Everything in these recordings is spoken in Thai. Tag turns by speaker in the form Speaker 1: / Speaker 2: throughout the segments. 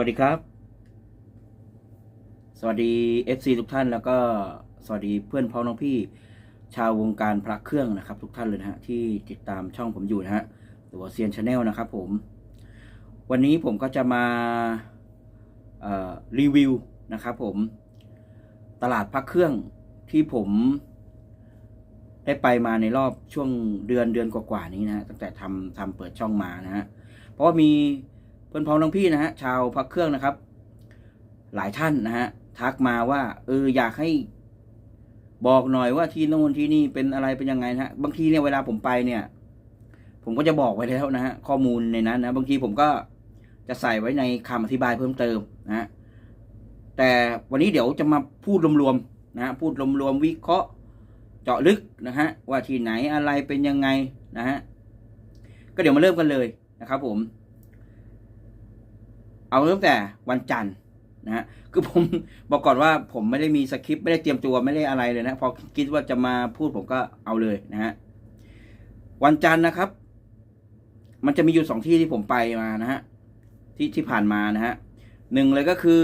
Speaker 1: วัสดีครับ สวัสดี FC ทุกท่านแล้วก็สวัสดีเพื่อนพ้องน้องพี่ ชาววงการพระเครื่องนะครับ ทุกท่านเลยนะฮะที่ติดตามช่องผมอยู่นะฮะหรือว่าเซียนชาแนลนะครับผม วันนี้ผมก็จะมารีวิวนะครับผมตลาดพระเครื่องที่ผมได้ไปมาในรอบช่วงเดือนเดือนกว่าๆนี้นะฮะตั้งแต่ทำทำเปิดช่องมานะฮะเพราะว่ามี เพื่อนพ้องน้องพี่นะฮะชาวพระเครื่องนะครับ หลายท่านนะฮะทักมาว่า เอออยากให้บอกหน่อยว่าที่โน่นที่นี่เป็นอะไรเป็นยังไงนะฮะ บางทีเนี่ยเวลาผมไปเนี่ย ผมก็จะบอกไว้แล้วนะฮะข้อมูลในนั้นนะบางทีผมก็จะใส่ไว้ในคำอธิบายเพิ่มเติมนะฮะแต่วันนี้เดี๋ยวจะมาพูดรวมๆนะฮะพูดรวมๆวิเคราะห์เจาะลึกนะฮะว่าที่ไหนอะไรเป็นยังไงนะฮะก็เดี๋ยวมาเริ่มกันเลยนะครับผม เอาเริ่มแต่วันจันทร์นะฮะคือผมบอกก่อนว่าผมไม่ได้มีสคริปต์ไม่ได้เตรียมตัวไม่ได้อะไรเลยนะพอคิดว่าจะมาพูดผมก็เอาเลยนะฮะวันจันทร์นะครับ มันจะมีอยู่สองที่ที่ผมไปมานะฮะที่ที่ผ่านมานะฮะหนึ่งเลยก็คือ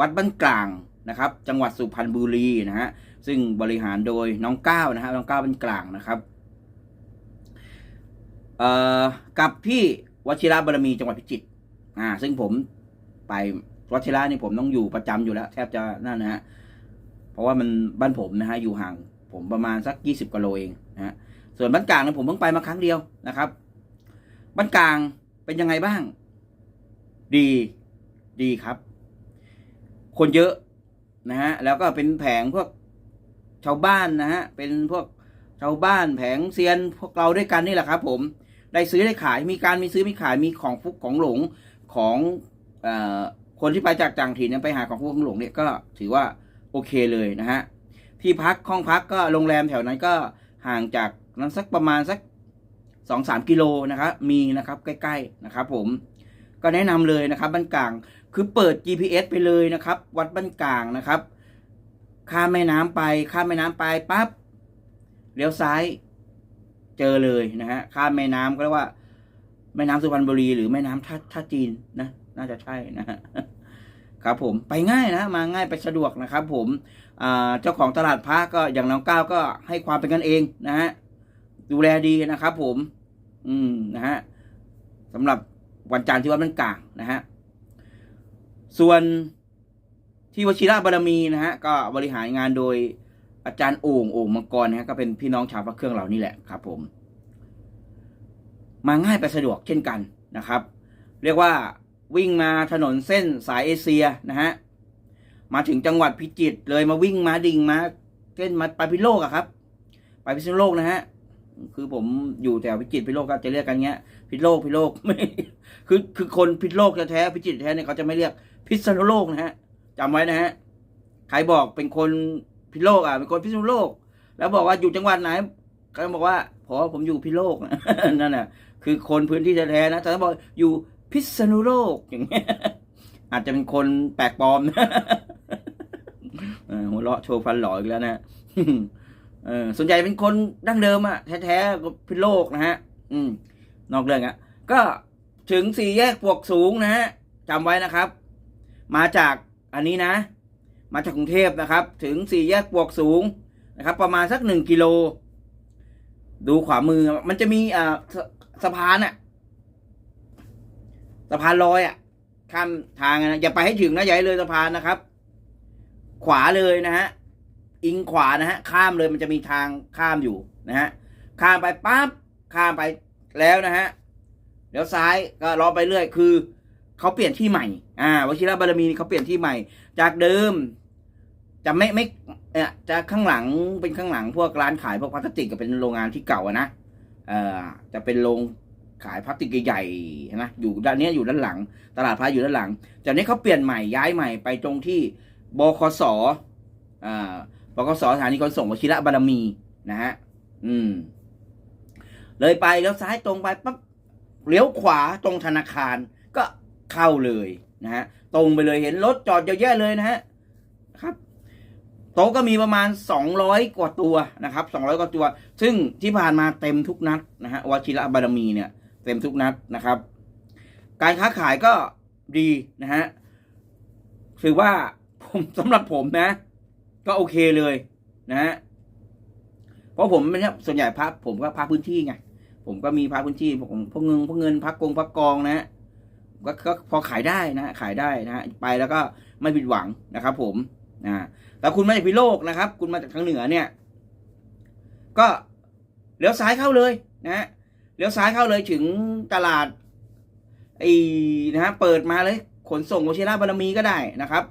Speaker 1: วัดบ้านกลางนะครับ จังหวัดสุพรรณบุรีนะฮะซึ่งบริหารโดยน้องก้าวนะฮะน้องก้าวบ้านกลางนะครับเอ่อกับที่วชิระบารมีจังหวัดพิจิตร อ่า ซึ่งผมไปวชิระนี่ผมต้องอยู่ประจำอยู่แล้ว แทบจะนั่นนะฮะเพราะว่ามันบ้านผมนะฮะอยู่ห่างผมประมาณสักยี่สิบกิโลเองนะฮะส่วนบ้านกลางเนี่ยผมเพิ่งไปมาครั้งเดียวนะครับบ้านกลางเป็นยังไงบ้าง ดีดีครับ คนเยอะนะฮะแล้วก็เป็นแผงพวกชาวบ้านนะฮะเป็นพวกชาวบ้านแผงเซียนพวกเราด้วยกันนี่แหละครับ ผมได้ซื้อได้ขายมีการมีซื้อมีขายมีของฟุกของหลง ของอคนที่ไปจากต่างถิ่นไปหาของฟุกของหลวงเนี่ยก็ถือว่าโอเคเลยนะฮะที่พักห้องพักก็โรงแรมแถวนั้นก็ห่างจากนั้นสักประมาณสักสองสามกิโลนะครับมีนะครับใกล้ๆนะครับผมก็แนะนำเลยนะครับบ้านกลางคือเปิด GPS ไปเลยนะครับ วัดบ้านกลางนะครับข้ามแม่น้ำไปข้ามแม่น้ำไปปั๊บเลี้ยวซ้าย เจอเลยนะฮะข้ามแม่น้ำก็เรียกว่า แม่น้ำสุพรรณบุรี หรือแม่น้ำท่าท่าจีนนะ น่าจะใช่นะครับผมไปง่ายนะมาง่ายไปสะดวกนะครับ ผมเจ้าของตลาดพระก็อย่างน้องก้าวก็ให้ความเป็นกันเองนะฮะดูแลดีนะครับ ผม อืมนะฮะสำหรับวันจันทร์ที่วัดบ้านกลางนะฮะส่วนที่วชิระบารมีนะฮะก็บริหารงานโดยอาจารย์โอ่งโอ่งมังกรนะฮะก็เป็นพี่น้องชาวพระเครื่องเรานี่แหละครับ ผม มาง่ายไปสะดวกเช่นกันนะครับ เรียกว่าวิ่งมาถนนเส้นสายเอเชียนะฮะมาถึงจังหวัดพิจิตรเลยมาวิ่งมาดิ่งมาเส้นมาไปพิโลกอะครับ ไปพิษณุโลกนะฮะคือผมอยู่แถวพิจิตรพิโลกก็จะเรียกกันเงี้ย พิโลกพิโลกไม่คือคือคนพิโลกแท้พิจิตรแท้เนี่ยเขาจะไม่เรียกพิษณุโลกนะฮะจำไว้นะฮะใครบอกเป็นคนพิโลกอะเป็นคนพิษณุโลก แล้วบอกว่าอยู่จังหวัดไหนก็บอกว่าพอผมอยู่พิโลกนั่นน่ะ คือคนพื้นที่แท้ๆนะ แต่ถ้าบอกอยู่พิษณุโลกอย่างเงี้ยอาจจะเป็นคนแปลกปลอมนะหัวเราะโชว์ฟันหล่ออีกแล้วนะเออส่วนใหญ่เป็นคนดั้งเดิมอะแท้ๆก็พิษโลกนะฮะ อืม นอกเรื่องอะก็ถึงสี่แยกปวกสูงนะฮะจำไว้นะครับ มาจากอันนี้นะ มาจากกรุงเทพนะครับ ถึงสี่แยกปวกสูงนะครับ ประมาณสักหนึ่งกิโล ดูขวามือมันจะมีอ่า สะพานอะสะพานลอยอะข้ามทางนะอย่าไปให้ถึงนะอย่าให้เลยสะพานนะครับ ขวาเลยนะฮะอิงขวานะฮะข้ามเลยมันจะมีทางข้ามอยู่นะฮะข้ามไปปั๊บข้ามไปแล้วนะฮะเดี๋ยวซ้ายก็รอไปเรื่อยคือเขาเปลี่ยนที่ใหม่ อ่าวชิระบารมีนี่เขาเปลี่ยนที่ใหม่ จากเดิม จะไม่ไม่เอ่อจะข้างหลังเป็นข้างหลังพวกร้านขายพวกพลาสติกก็เป็นโรงงานที่เก่าอะนะ เอ่อจะเป็นโรงขายพลาสติกใหญ่ๆนะอยู่ด้านนี้อยู่ด้านหลัง ตลาดพระอยู่ด้านหลัง จากนี้เขาเปลี่ยนใหม่ย้ายใหม่ไปตรงที่บคสอ่าบคสสถานีขนส่งวชิระบารมีนะฮะอืม เลยไปแล้วซ้ายตรงไปปั๊บเลี้ยวขวาตรงธนาคารก็เข้าเลยนะฮะตรงไปเลยเห็นรถจอดเยอะแยะเลยนะฮะ โต๊ะก็มีประมาณสองร้อยกว่าตัวนะครับสองร้อยกว่าตัว ซึ่งที่ผ่านมาเต็มทุกนัดนะฮะวชิระบารมีเนี่ยเต็มทุกนัดนะครับ การค้าขายก็ดีนะฮะถือว่าผมสำหรับผมนะ ก็โอเคเลยนะฮะเพราะผมเนี่ยส่วนใหญ่พักผมก็พักพื้นที่ไงผมก็มีพักพื้นที่ผมพวกเงินพวกเงินพักกงพักกองนะฮะก็พอขายได้นะฮะขายได้นะฮะไปแล้วก็ไม่ผิดหวังนะครับ ผม อ่าแต่คุณมาจากพิโลกนะครับ คุณมาจากทางเหนือเนี่ย ก็เลี้ยวซ้ายเข้าเลยนะฮะเลี้ยวซ้ายเข้าเลยถึงตลาดไอ้นะฮะเปิดมาเลย ขนส่งวชิระบารมีก็ได้นะครับ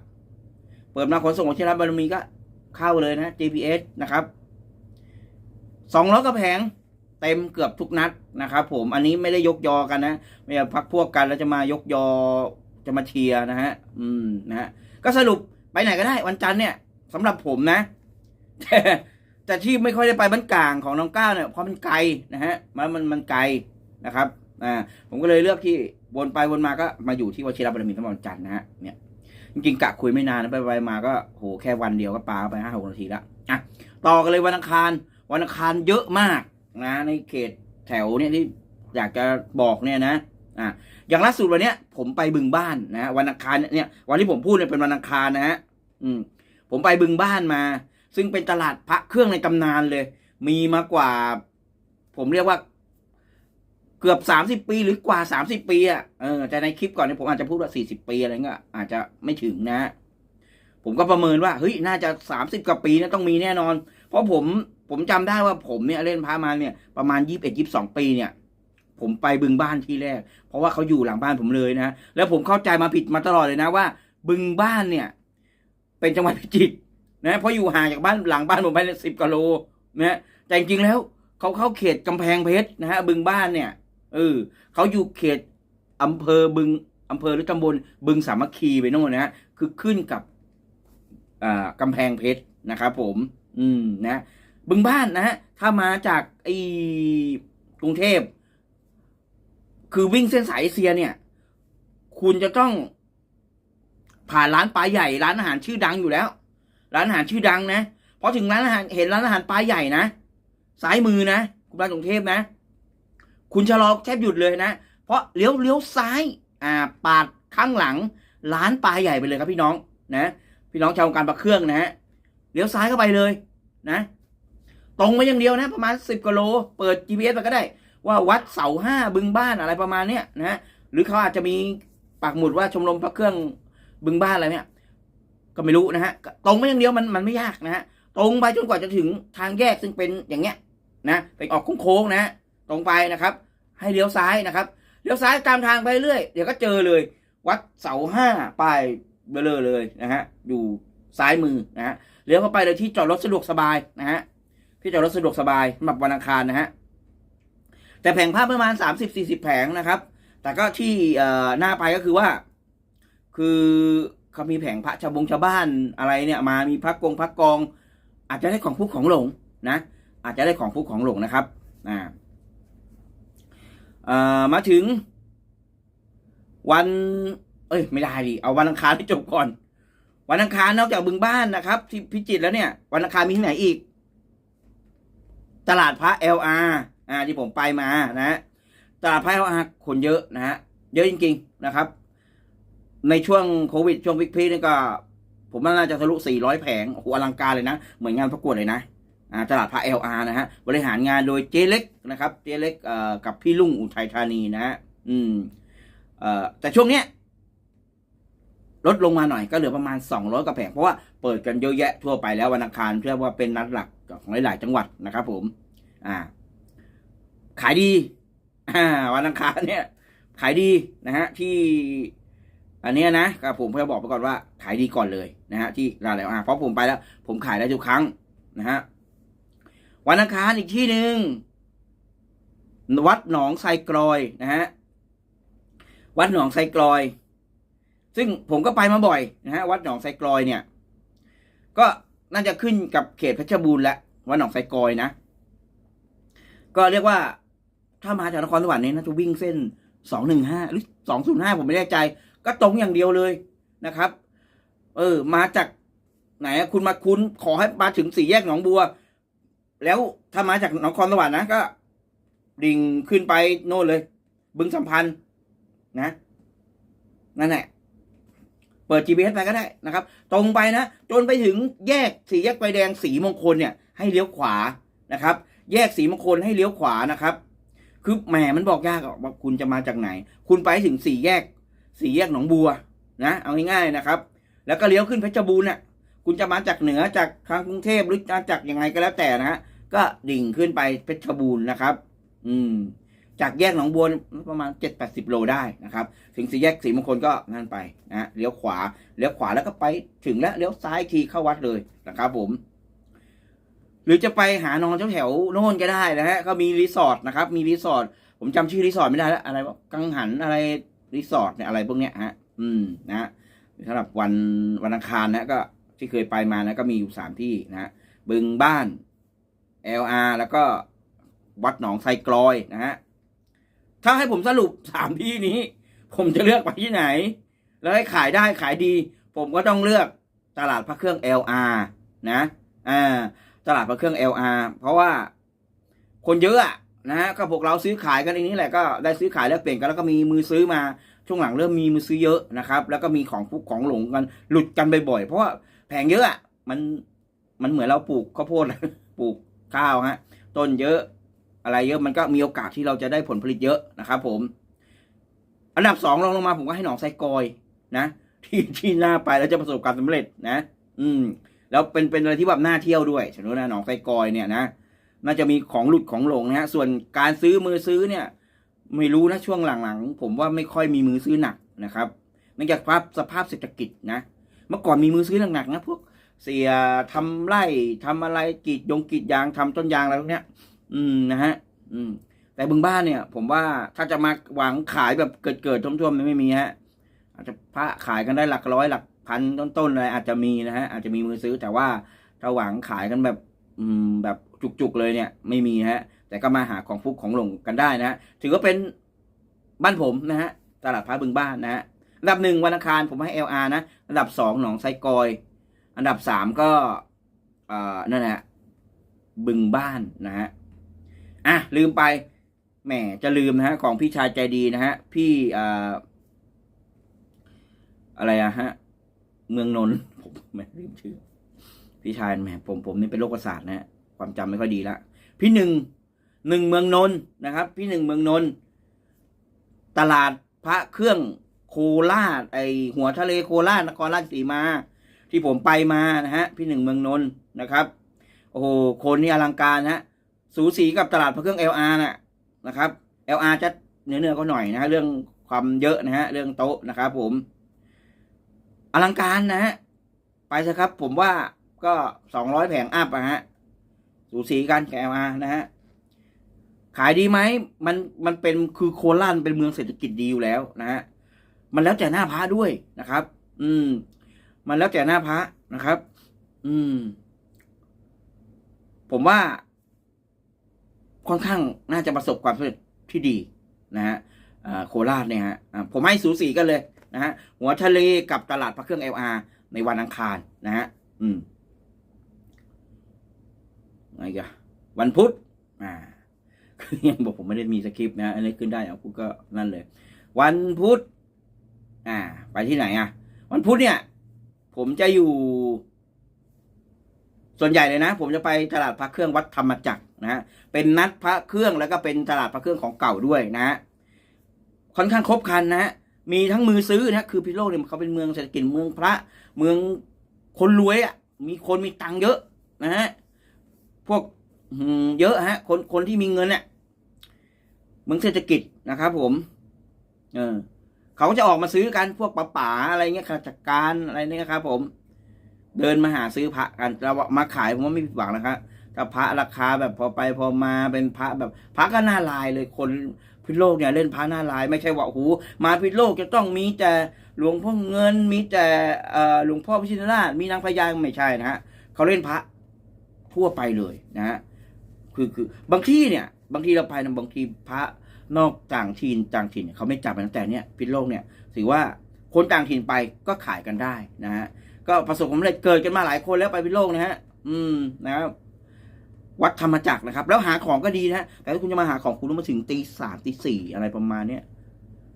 Speaker 1: เปิดมาขนส่งวชิระบารมีก็เข้าเลยนะ GPS นะครับสองร้อยกระแผงเต็มเกือบทุกนัดนะครับ ผมอันนี้ไม่ได้ยกยอกันนะไม่ใช่พักพวกกันแล้วจะมายกยอจะมาเชียนะฮะ อืมนะฮะก็สรุป ไปไหนก็ได้ วันจันทร์เนี่ยสำหรับผมนะ แต่แต่ที่ไม่ค่อยได้ไปบ้านกลางของน้องก้าวเนี่ยเพราะมันไกลนะฮะมันมันมันไกลนะครับอ่าผมก็เลยเลือกที่วนไปวนมาก็มาอยู่ที่วชิรบารมีทั้งวันจันทร์นะฮะเนี่ยจริงๆกะคุยไม่นานไปไปมาก็โหแค่วันเดียวก็ปาไปห้าหกนาทีละอะต่อกันเลยวันอังคาร วันอังคารเยอะมากนะ ในเขตแถวเนี่ยที่อยากจะบอกเนี่ยนะ อะอย่างล่าสุดวันเนี้ย ผมไปบึงบ้านนะวันอังคารเนี่ยวันที่ผมพูดเนี่ยเป็นวันอังคารนะฮะอืม ผมไปบึงบ้านมา ซึ่งเป็นตลาดพระเครื่องในตำนานเลย มีมากว่า ผมเรียกว่า เกือบสามสิบปีหรือกว่าสามสิบปีอะเออแต่ในคลิปก่อนเนี่ยผมอาจจะพูดว่าสี่สิบปีอะไรเงี้ยอาจจะไม่ถึงนะ ผมก็ประเมินว่าเฮ้ยน่าจะสามสิบกว่าปีนะต้องมีแน่นอน เพราะผมผมจำได้ว่าผมเนี่ยเล่นพระมาเนี่ยประมาณยี่สิบเอ็ดยี่สิบสองปีเนี่ย ผมไปบึงบ้านที่แรก เพราะว่าเขาอยู่หลังบ้านผมเลยนะ แล้วผมเข้าใจมาผิดมาตลอดเลยนะว่า บึงบ้านเนี่ย เป็นจังหวัดพิจิตรนะเพราะอยู่ห่างจากบ้านหลังบ้านผมไปสิบกิโลนะแต่จริงๆแล้วเขาเข้าเขตกำแพงเพชรนะฮะบึงบ้านเนี่ยเออเขาอยู่เขตอำเภอบึงอำเภอหรือตำบลบึงสามัคคีไปโน่นนะฮะคือขึ้นกับอ่ากำแพงเพชรนะครับผม อืมนะ บึงบ้านนะฮะถ้ามาจากไอ้กรุงเทพ คือวิ่งเส้นสายเอเชียเนี่ย คุณจะต้องผ่านร้านปลาใหญ่ร้านอาหารชื่อดังอยู่แล้ว ร้านอาหารชื่อดังนะพอถึงร้านอาหารเห็นร้านอาหารปลาใหญ่นะซ้ายมือนะคุณมากรุงเทพนะ คุณชะลอแทบหยุดเลยนะเพราะเลี้ยวเลี้ยวซ้าย อ่า ปาดข้างหลัง ร้านปลาใหญ่ไปเลยครับพี่น้องนะพี่น้องชาววงการปลาเครื่องนะฮะเลี้ยวซ้ายเข้าไปเลยนะ ตรงมาอย่างเดียวนะ ประมาณสิบกิโล เปิด GPS ไปก็ได้ ว่าวัดเสาห้าบึงบ้านอะไรประมาณเนี้ยนะฮะหรือเขาอาจจะมีปักหมุดว่าชมรมพระเครื่องบึงบ้านอะไรเนี่ยก็ไม่รู้นะฮะตรงมาอย่างเดียวมันมันไม่ยากนะฮะตรงไปจนกว่าจะถึงทางแยกซึ่งเป็นอย่างเงี้ยนะเป็นออกโค้งๆนะฮะตรงไปนะครับ ให้เลี้ยวซ้ายนะครับเลี้ยวซ้ายตามทางไปเรื่อยเดี๋ยวก็เจอเลย วัดเสาห้าป้ายเบลอเลยนะฮะอยู่ซ้ายมือนะฮะเลี้ยวเข้าไปเลยที่จอดรถสะดวกสบายนะฮะที่จอดรถสะดวกสบายสำหรับวันอังคารนะฮะ แต่แผงภาพประมาณสามสิบสี่สิบแผงนะครับ แต่ก็ที่เอ่อหน้าไปก็คือว่า คือเขามีแผงพระชาวบงชาวบ้านอะไรเนี่ยมามีพระกงพระกอง อาจจะได้ของผู้ของหลงนะ อาจจะได้ของผู้ของหลงนะครับอ่ามาถึง วัน เอ้ย ไม่ได้ดิเอาวันอังคารให้จบก่อน วันอังคารนอกจากบึงบ้านนะครับ ที่พิจิตรแล้วเนี่ย วันอังคารมีที่ไหนอีก ตลาดพระ LR อ่าที่ผมไปมานะฮะตลาดไพระ LR คนเยอะนะฮะเยอะจริง ๆนะครับ ในช่วงโควิดช่วงวิกฤตนี่ก็ ผมว่าน่าจะทะลุ 400 แผงโอ้โหอลังการเลยนะ เหมือนงานประกวดเลยนะอ่าตลาดพระ LR นะฮะบริหารงานโดยเจเล็กนะครับเจเล็กเอ่อกับพี่ลุงอุทัยธานีนะฮะอืมเอ่อแต่ช่วงเนี้ยลดลงมาหน่อยก็เหลือประมาณ 200กว่าแผงเพราะว่าเปิดกันเยอะแยะทั่วไปแล้ววันอังคารเชื่อว่าเป็นนัดหลักของหลาย ๆ จังหวัดนะครับผม อ่า ขายดีวันอังคารเนี่ย ขายดีนะฮะที่ อันเนี้ยนะก็ผมเพื่อบอกไปก่อนว่า ขายดีก่อนเลยนะฮะที่ร้านแล้วอะเพราะผมไปแล้ว ผมขายได้ทุกครั้งนะฮะวันอังคารอีกที่หนึ่งวัดหนองไซกรอยนะฮะวัดหนองไซกรอย ซึ่งผมก็ไปมาบ่อยนะฮะวัดหนองไซกรอยเนี่ย ก็น่าจะขึ้นกับเขตเพชรบูรณ์แล้ววัดหนองไซกรอยนะ ก็เรียกว่า ถ้ามาจากนครสวรรค์เนี่ยน่าจะวิ่งเส้นสองหนึ่งห้าหรือสองศูนย์ห้าผมไม่แน่ใจ ก็ตรงอย่างเดียวเลยนะครับ เออ มาจากไหนคุณมาคุณขอให้มาถึงสี่แยกหนองบัว แล้วถ้ามาจากนครสวรรค์นะก็ดิ่งขึ้นไปโน่นเลย บึงสัมพันธ์นะนั่นแหละเปิด GPS ไปก็ได้นะครับ ตรงไปนะ จนไปถึงแยกสี่แยกไฟแดงสีมงคลเนี่ย ให้เลี้ยวขวานะครับ แยกสีมงคลให้เลี้ยวขวานะครับ คือแหมมันบอกยากอะว่าคุณจะมาจากไหน คุณไปถึงสี่แยก สี่แยกหนองบัวนะเอาง่ายๆนะครับ แล้วก็เลี้ยวขึ้นเพชรบูรณ์น่ะ คุณจะมาจากเหนือจากทางกรุงเทพหรือมาจากยังไงก็แล้วแต่นะฮะก็ดิ่งขึ้นไปเพชรบูรณ์นะครับ อืม จากแยกหนองบัวประมาณเจ็ดแปดสิบโลได้นะครับ ถึงสี่แยกสีมงคลก็นั่นไปนะเลี้ยวขวาเลี้ยวขวาแล้วก็ไปถึงแล้วเลี้ยวซ้ายทีเข้าวัดเลยนะครับผม หรือจะไปหานอนแถวโน่นก็ได้นะฮะก็มีรีสอร์ทนะครับ มีรีสอร์ทผมจำชื่อรีสอร์ทไม่ได้แล้วอะไรวะกังหันอะไรรีสอร์ทเนี่ยอะไรพวกเนี้ยฮะ อืมนะฮะสำหรับวันวันอังคารนะก็ที่เคยไปมานะก็มีอยู่สามที่นะฮะบึงบ้าน LR แล้วก็วัดหนองไซกลอยนะฮะถ้าให้ผมสรุปสามที่นี้ ผมจะเลือกไปที่ไหน แล้วให้ขายได้ขายดี ผมก็ต้องเลือกตลาดพระเครื่อง LR นะอ่า ตลาดพระเครื่อง LR เพราะว่าคนเยอะนะฮะก็พวกเราซื้อขายกันในนี้แหละก็ได้ซื้อขายแล้วเปลี่ยนกันแล้วก็มีมือซื้อมาช่วงหลังเริ่มมีมือซื้อเยอะนะครับ แล้วก็มีของฟุกของหลงกันหลุดกันบ่อยๆเพราะว่าแผงเยอะมันมันเหมือนเราปลูกข้าวโพดปลูกข้าวฮะต้นเยอะอะไรเยอะมันก็มีโอกาสที่เราจะได้ผลผลิตเยอะนะครับผม อันดับสองลงลงมาผมก็ให้หนองไซกอยนะ ที่ที่น่าไปแล้วจะประสบความสำเร็จนะ อืม แล้วเป็นเป็นอะไรที่แบบน่าเที่ยวด้วยฉันวนะหนองไซกอยเนี่ยนะน่าจะมีของหลุดของหลงนะฮะส่วนการซื้อมือซื้อเนี่ย ไม่รู้นะช่วงหลังๆ ผมว่าไม่ค่อยมีมือซื้อหนักนะครับเนื่องจากภาพสภาพเศรษฐกิจนะเมื่อก่อนมีมือซื้อหนักๆนะพวกเสียทำไร่ทำอะไรกีดยงกีดยางทำต้นยางอะไรพวกเนี้ย อืมนะฮะ อืม แต่บึงบ้านเนี่ย ผมว่าถ้าจะมาหวังขายแบบเกิดเกิดๆท่วมๆมันไม่มีฮะ อาจจะพระขายกันได้หลักร้อยหลัก พันต้นๆอะไรอาจจะมีนะฮะอาจจะมีมือซื้อแต่ว่าถ้าหวังขายกันแบบอืมแบบจุกๆเลยเนี่ยไม่มีฮะ แต่ก็มาหาของฟุกของหลงกันได้นะฮะถือว่าเป็นบ้านผมนะฮะตลาดพระบึงบ้านนะฮะอันดับหนึ่งวันอังคารผมให้ LR นะ อันดับสองหนองไซกอย อันดับสามก็เอ่อนั่นแหละบึงบ้านนะฮะอะลืมไปแหมจะลืมนะฮะของพี่ชายใจดีนะฮะพี่อ่ออะไรอะฮะ เมืองนนท์ผมแหม่ลืมชื่อ พี่ชายแหมผมผมนี่เป็นโรคประสาทนะฮะความจำไม่ค่อยดีละพี่หนึ่งหนึ่งเมืองนนท์นะครับ พี่หนึ่งเมืองนนท์ตลาดพระเครื่องโคราชไอหัวทะเลโคราชนครราชสีมา ที่ผมไปมานะฮะ พี่หนึ่งเมืองนนท์นะครับ โอ้โหคนนี่อลังการนะฮะ สูสีกับตลาดพระเครื่อง LR น่ะนะครับ LR จะเนื้อเนื้อก็หน่อยนะฮะเรื่องความเยอะนะฮะเรื่องโต๊ะนะครับผม อลังการนะฮะ ไปเถอะครับ ผมว่าก็สองร้อยแผงอัพอะฮะ สูสีกันกับ LR นะฮะ ขายดีไหม มันมันเป็นคือโคราชเป็นเมืองเศรษฐกิจดีอยู่แล้วนะฮะ มันแล้วแต่หน้าพระด้วยนะครับ อืม มันแล้วแต่หน้าพระนะครับ อืม ผมว่า ค่อนข้างน่าจะประสบความสำเร็จที่ดีนะฮะอ่าโคราชเนี่ยฮะผมให้สูสีกันเลย นะฮะหัวทะเลกับตลาดพระเครื่อง LR ในวันอังคารนะฮะอืมไงกันวันพุธอ่าคือยังบอกผมไม่ได้มีสคริปต์นะฮะอันนี้ขึ้นได้เอาพูดก็นั่นเลย วันพุธอ่า ไปที่ไหนอะ วันพุธเนี่ย ผมจะอยู่ ส่วนใหญ่เลยนะ ผมจะไปตลาดพระเครื่องวัดธรรมจักรนะฮะเป็นนัดพระเครื่องแล้วก็เป็นตลาดพระเครื่องของเก่าด้วยนะฮะค่อนข้างครบคันนะฮะ มีทั้งมือซื้อนะคือพิโลกเนี่ยเขาเป็นเมืองเศรษฐกิจเมืองพระ เมืองคนรวยอะ มีคนมีตังค์เยอะนะฮะพวกอืเยอะฮะ คนคนที่มีเงินเนี่ยเมืองเศรษฐกิจนะครับผม เออเขาจะออกมาซื้อกันพวกป๋าป๋าอะไรเงี้ยข้าราชการอะไรเนี่ยครับ ผม เดินมาหาซื้อพระกันเรามาขายผมว่าไม่ผิดหวังนะครับถ้าพระราคาแบบพอไปพอมาเป็นพระแบบพระก็น้าลายเลยคน พิษโลกเนี่ยเล่นพระหน้าลาย ไม่ใช่ว่าโอ้โหมาพิษโลกจะต้องมีแต่หลวงพ่อเงิน มีแต่เอ่อหลวงพ่อพิชิตราชมีนางพญาไม่ใช่นะฮะเขาเล่นพระทั่วไปเลยนะฮะคือคือบางที่เนี่ย บางทีเราไปนะบางทีพระนอกต่างถิ่นต่างถิ่นเขาไม่จับกันแต่เนี่ยพิษโลกเนี่ยถือว่าคนต่างถิ่นไปก็ขายกันได้นะฮะก็ประสบความสำเร็จเกิดกันมาหลายคนแล้วไปพิษโลกนะฮะอืมนะครับ วัดธรรมจักรนะครับ แล้วหาของก็ดีนะแต่ถ้าคุณจะมาหาของคุณต้องมาถึงตีสามตีสี่อะไรประมาณเนี้ย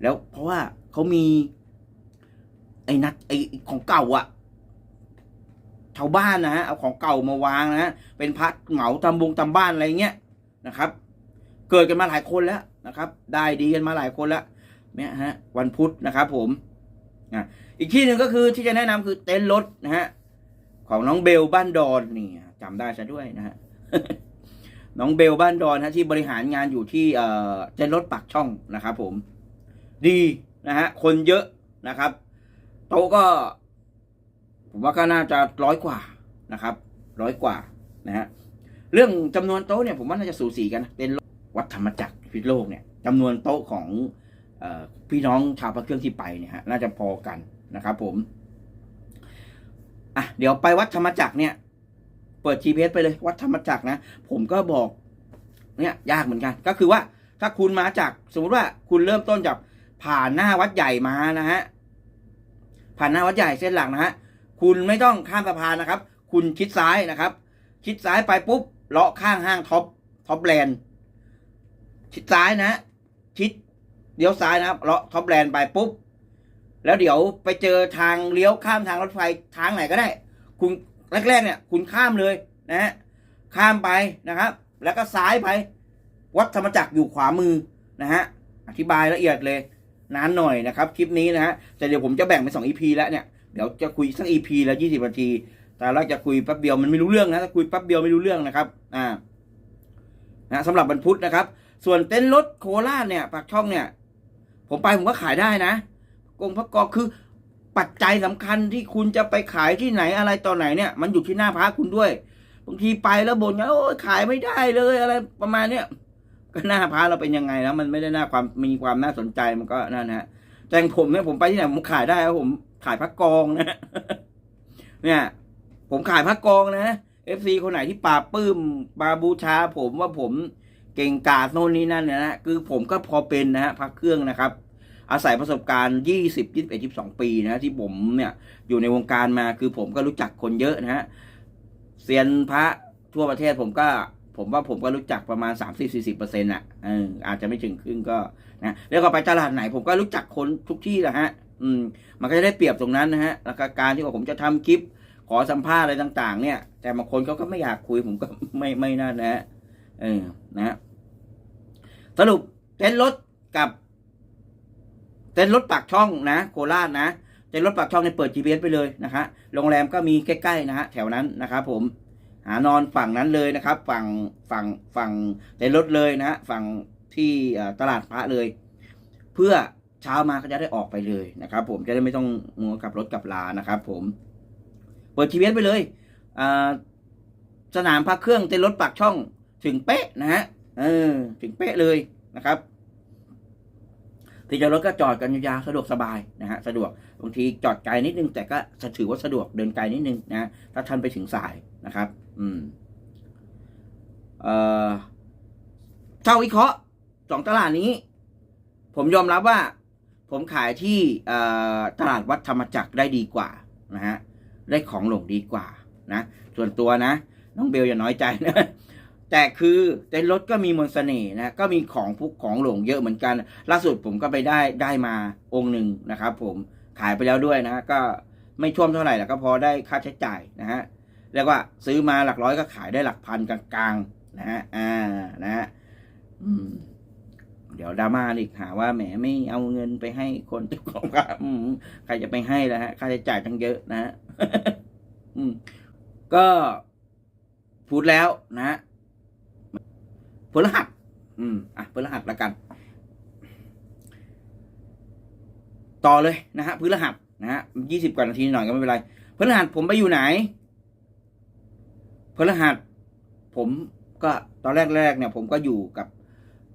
Speaker 1: แล้วเพราะว่าเขามี ไอ้นัดไอ้ของเก่าอะชาวบ้านนะฮะเอาของเก่ามาวางนะฮะเป็นพัดเหงาตำบงตำบ้านอะไรเงี้ยนะครับ เกิดกันมาหลายคนแล้วนะครับ ได้ดีกันมาหลายคนแล้วเนี่ยฮะ วันพุธนะครับ ผมอะอีกที่หนึ่งก็คือที่จะแนะนำคือเต็นท์รถนะฮะของน้องเบลบ้านดอนนี่จำได้ซะด้วยนะฮะ น้องเบลบ้านดอนฮะที่บริหารงานอยู่ที่เอ่อเต็นรถปากช่องนะครับผม ดีนะฮะคนเยอะนะครับ โต๊ะก็ ผมว่าก็น่าจะร้อยกว่านะครับร้อยกว่านะฮะเรื่องจำนวนโต๊ะเนี่ยผมว่าน่าจะสูสีกันเป็นวัดธรรมจักรพิษโลกเนี่ยจำนวนโต๊ะของอพี่น้องชาวพระเครื่องที่ไปเนี่ยฮะน่าจะพอกันนะครับผมอะเดี๋ยวไปวัดธรรมจักรเนี่ย เปิด GPS ไปเลยวัดธรรมจักรนะ ผมก็บอก เนี่ยยากเหมือนกัน ก็คือว่าถ้าคุณมาจาก สมมุติว่าคุณเริ่มต้นจากผ่านหน้าวัดใหญ่มานะฮะผ่านหน้าวัดใหญ่เส้นหลักนะฮะคุณไม่ต้องข้ามสะพานนะครับ คุณชิดซ้ายนะครับชิดซ้ายไปปุ๊บเลาะข้างห้างท็อปท็อปแลนด์ชิดซ้ายนะชิดเลี้ยวซ้ายนะครับเลาะท็อปแลนด์ไปปุ๊บ แล้วเดี๋ยวไปเจอทางเลี้ยวข้ามทางรถไฟทางไหนก็ได้ คุณ แรกๆเนี่ยคุณข้ามเลยนะฮะข้ามไปนะครับ แล้วก็ซ้ายไป วัดธรรมจักรอยู่ขวามือนะฮะอธิบายละเอียดเลยนานหน่อยนะครับ คลิปนี้นะฮะแต่เดี๋ยวผมจะแบ่งเป็นสองอีพีแล้วเนี่ยเดี๋ยวจะคุยสักอีพีละยี่สิบนาทีแต่เราจะคุยแป๊บเดียวมันไม่รู้เรื่องนะถ้าคุยแป๊บเดียวไม่รู้เรื่องนะครับอ่านะสำหรับวันพุธนะครับ ส่วนเต็นท์รถโคราชเนี่ยปากช่องเนี่ย ผมไปผมก็ขายได้นะกงพระกอคือ ปัจจัยสำคัญที่คุณจะไปขายที่ไหนอะไรตอนไหนเนี่ย มันอยู่ที่หน้าพระคุณด้วยบางทีไปแล้วบ่นกันโอ้ยขายไม่ได้เลยอะไรประมาณเนี้ยก็หน้าพระเราเป็นยังไงแล้วมันไม่ได้หน่าความมีความน่าสนใจมันก็นั่นนะฮะแต่งผมเนี่ยผมไปที่ไหนผมขายได้ครับผมขายพระกองนะเนี่ย ผมขายพระกองนะเอฟซีคนไหนที่ปาปื้มบาบูชา ผมว่าผมเก่งกาจโน่นนี่นั่นเนี่ยนะคือผมก็พอเป็นนะฮะพระเครื่องนะครับ อาศัยประสบการณ์ยี่สิบยี่สิบเอ็ดยี่สิบสองปีนะที่ผมเนี่ยอยู่ในวงการมาคือผมก็รู้จักคนเยอะนะฮะเซียนพระทั่วประเทศผมก็ผมว่าผมก็รู้จักประมาณสามสิบสี่สิบเปอร์เซ็นต์อะเอออาจจะไม่ถึงครึ่งก็นะแล้วก็ไปตลาดไหนผมก็รู้จักคนทุกที่แหละฮะ อืม มันก็จะได้เปรียบตรงนั้นนะฮะแล้วก็การที่ว่าผมจะทำคลิป ขอสัมภาษณ์อะไรต่าง ๆ เนี่ย แต่บางคนเขาก็ไม่อยากคุยผมก็ไม่ไม่น่านะฮะเออนะฮะสรุปเต้นรถกับ เต้นรถปากช่องนะ โคราชนะเต้นรถปากช่องเนี่ยเปิด GPS ไปเลยนะฮะโรงแรมก็มีใกล้ๆนะฮะแถวนั้นนะครับผมหานอนฝั่งนั้นเลยนะครับ ฝั่งฝั่งฝั่งเต้นรถเลยนะฮะฝั่งที่ตลาดพระเลย เพื่อเช้ามาก็จะได้ออกไปเลยนะครับ ผมจะได้ไม่ต้องมัวกับรถกับลานะครับ ผมเปิดทีวีไปเลยสนามพักเครื่องเต้นรถปากช่องถึงเป๊ะนะฮะเออถึงเป๊ะเลยนะครับ ที่จอดรถก็จอดกันยาวๆสะดวกสบายนะฮะสะดวกบางทีจอดไกลนิดนึง แต่ก็ถือว่าสะดวกเดินไกลนิดนึงนะถ้าท่านไปถึงสายนะครับ อืมเอ่อเช่าวิเคราะห์สองตลาดนี้ ผมยอมรับว่า ผมขายที่ตลาดวัดธรรมจักรได้ดีกว่านะฮะได้ของหลงดีกว่านะ ส่วนตัวนะ น้องเบลอย่าน้อยใจนะ แต่คือเต็นรถก็มีมนต์เสน่ห์นะ ก็มีของพุกของหลงเยอะเหมือนกัน ล่าสุดผมก็ไปได้ได้มาองค์หนึ่งนะครับผมขายไปแล้วด้วยนะ ก็ไม่ท่วมเท่าไหร่แล้วก็พอได้ค่าใช้จ่ายนะฮะเรียกว่าซื้อมาหลักร้อยก็ขายได้หลักพันกลางๆนะฮะอ่านะฮะเดี๋ยวดราม่าอีกหาว่าแหมไม่เอาเงินไปให้คนเจ้าของพระอืมใครจะไปให้แล้วฮะค่าใช้จ่ายตั้งเยอะนะฮะก็พูดแล้วนะฮะ พฤหัส อืม อะพฤหัสละกัน ต่อเลยนะฮะพฤหัสนะฮะยี่สิบกว่านาทีหน่อยก็ไม่เป็นไรพฤหัสผมไปอยู่ไหนพฤหัส ผมก็ตอนแรกๆเนี่ย ผมก็อยู่กับ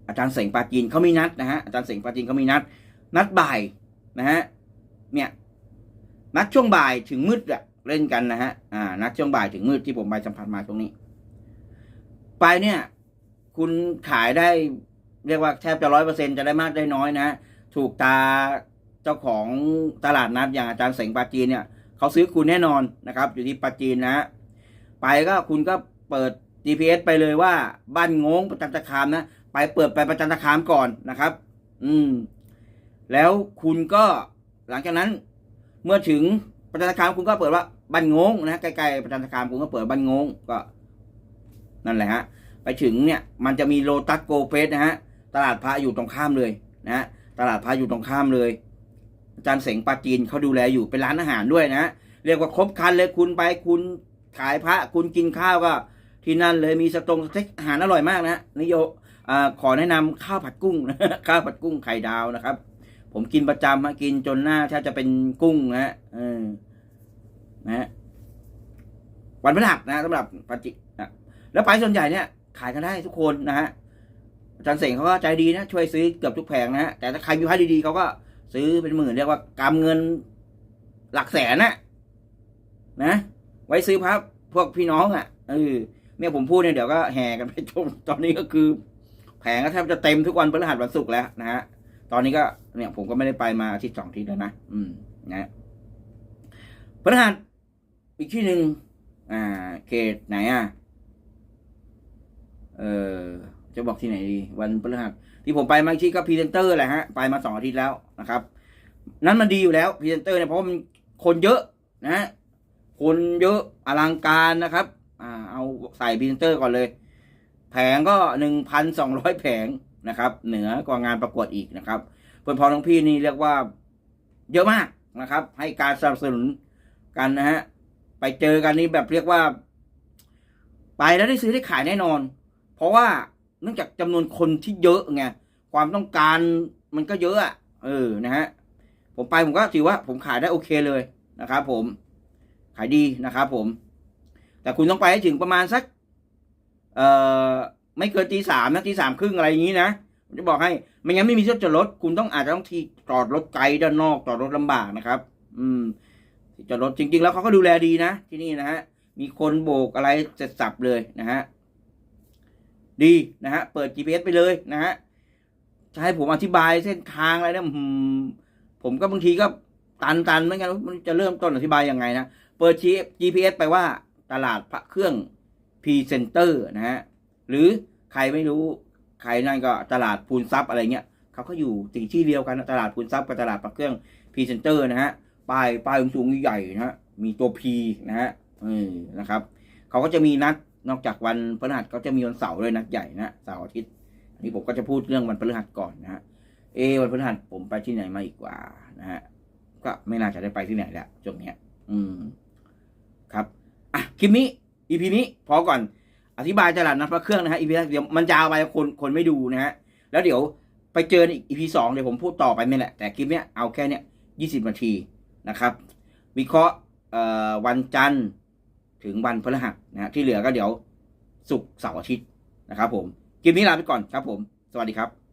Speaker 1: อาจารย์เสงปาจีนเขามีนัดนะฮะอาจารย์เสงปาจีนเขามีนัด นัดบ่ายนะฮะเนี่ยนัดช่วงบ่ายถึงมืดอะเล่นกันนะฮะอ่านัดช่วงบ่ายถึงมืดที่ผมไปสัมผัสมาตรงนี้ ไปเนี่ย คุณขายได้เรียกว่าแทบจะร้อยเปอร์เซ็นจะได้มากได้น้อยนะ ถูกตาเจ้าของตลาดนัดอย่างอาจารย์เสงปาจีนเนี่ยเขาซื้อคุณแน่นอนนะครับ อยู่ที่ปาจีนนะ ไปก็คุณก็เปิด GPS ไปเลยว่า บ้านงงประจันตคามนะ ไปเปิดไปประจันตคามก่อนนะครับ อืม แล้วคุณก็หลังจากนั้นเมื่อถึงประจันตคามคุณก็เปิดว่าบ้านงงนะใกล้ๆประจันตคามคุณก็เปิดบ้านงงก็ นั่นแหละฮะ ไปถึงเนี่ยมันจะมีโลตัสโกเฟสนะฮะตลาดพระอยู่ตรงข้ามเลยนะฮะตลาดพระอยู่ตรงข้ามเลยอาจารย์เสงปาจีนเขาดูแลอยู่เป็นร้านอาหารด้วยนะฮะเรียกว่าครบครันเลยคุณไปคุณขายพระคุณกินข้าวก็ ที่นั่นเลยมีสตงสเต็กอาหารอร่อยมากนะนิโยอ่าขอแนะนำข้าวผัดกุ้งข้าวผัดกุ้งไข่ดาวนะครับ ผมกินประจำมากินจนหน้าถ้าจะเป็นกุ้งนะฮะนะฮะวันพฤหัสนะสำหรับปาจินะแล้วไปส่วนใหญ่เนี่ย ขายกันได้ทุกคนนะฮะอาจารย์เสงเขาก็ใจดีนะ ช่วยซื้อเกือบทุกแผงนะฮะแต่ถ้าใครมีพระดีๆเขาก็ซื้อเป็นหมื่นเรียกว่ากำเงินหลักแสนนะนะ ไว้ซื้อพระพวกพี่น้องอะเออเนี่ยผมพูดเนี่ยเดี๋ยวก็แห่กันไปชมตอนนี้ก็คือ แผงก็แทบจะเต็มทุกวันพฤหัสวันศุกร์แล้วนะฮะตอนนี้ก็เนี่ยผมก็ไม่ได้ไปมาอาทิตย์สองอาทิตย์แล้วนะอืมนะพฤหัสอีกที่หนึ่งอ่าเขตไหนอะ เออจะบอกที่ไหนดี วันพฤหัสที่ผมไปมาอีกที่ก็พรีเซนเตอร์แหละฮะไปมาสองอาทิตย์แล้วนะครับ นั้นมันดีอยู่แล้วพรีเซนเตอร์เนี่ยเพราะมันคนเยอะนะฮะคนเยอะอลังการนะครับ อ่า เอาใส่พรีเซนเตอร์ก่อนเลย แผงก็หนึ่งพันสองร้อยแผงนะครับ เหนือกว่างานประกวดอีกนะครับเพื่อนพ้องน้องพี่นี่เรียกว่าเยอะมากนะครับ ให้การสนับสนุนกันนะฮะไปเจอกันนี้แบบเรียกว่า ไปแล้วได้ซื้อได้ขายแน่นอน เพราะว่าเนื่องจากจำนวนคนที่เยอะไงความต้องการมันก็เยอะอะเออนะฮะผมไปผมก็ถือว่าผมขายได้โอเคเลยนะครับผมขายดีนะครับผม แต่คุณต้องไปให้ถึงประมาณสัก เอ่อไม่เกินตีสามนะตีสามครึ่งอะไรอย่างนี้นะผมจะบอกให้ไม่งั้นไม่มีที่จอดรถคุณต้องอาจจะต้องที่จอดรถไกลด้านนอกจอดรถลำบากนะครับ อืมจอดรถจริง ๆ แล้วเขาก็ดูแลดีนะที่นี่นะฮะมีคนโบกอะไรเสร็จสับเลยนะฮะ ดีนะฮะเปิด GPS ไปเลยนะฮะจะให้ผมอธิบายเส้นทางอะไรเนี่ยอืมผมก็บางทีก็ตันตันๆเหมือนกันมันจะเริ่มต้นอธิบายยังไงนะเปิด GPS ไปว่าตลาดพระเครื่องพรีเซนเตอร์นะฮะหรือใครไม่รู้ใครนั่นก็ตลาดพูนทรัพย์อะไรเงี้ยเขาก็อยู่สิ่งที่เดียวกันตลาดพูนทรัพย์กับตลาดพระเครื่องพรีเซนเตอร์นะฮะป้ายป้ายสูงใหญ่นะฮะมีตัว P นะฮะนะครับเขาก็จะมีนัด นอกจากวันพฤหัสก็จะมีวันเสาร์ด้วยนัดใหญ่นะเสาร์อาทิตย์อันนี้ผมก็จะพูดเรื่องวันพฤหัสก่อนนะฮะเอวันพฤหัสผมไปที่ไหนมาอีกว่านะฮะก็ไม่น่าจะได้ไปที่ไหนแล้วช่วงเนี้ย อืม ครับอะคลิปนี้ EP นี้พอก่อนอธิบายตลาดนัดพระเครื่องนะฮะ EP แรกเดี๋ยวมันยาวไปคนคนไม่ดูนะฮะแล้วเดี๋ยวไปเจอใน EP สองเดี๋ยวผมพูดต่อไปไม่แหละแต่คลิปเนี้ยเอาแค่เนี้ยยี่สิบนาทีนะครับ วิเคราะห์วันจันทร์ ถึงวันพฤหัสนะฮะที่เหลือก็เดี๋ยวศุกร์เสาร์อาทิตย์นะครับผมคลิปนี้ลาไปก่อนครับผม สวัสดีครับ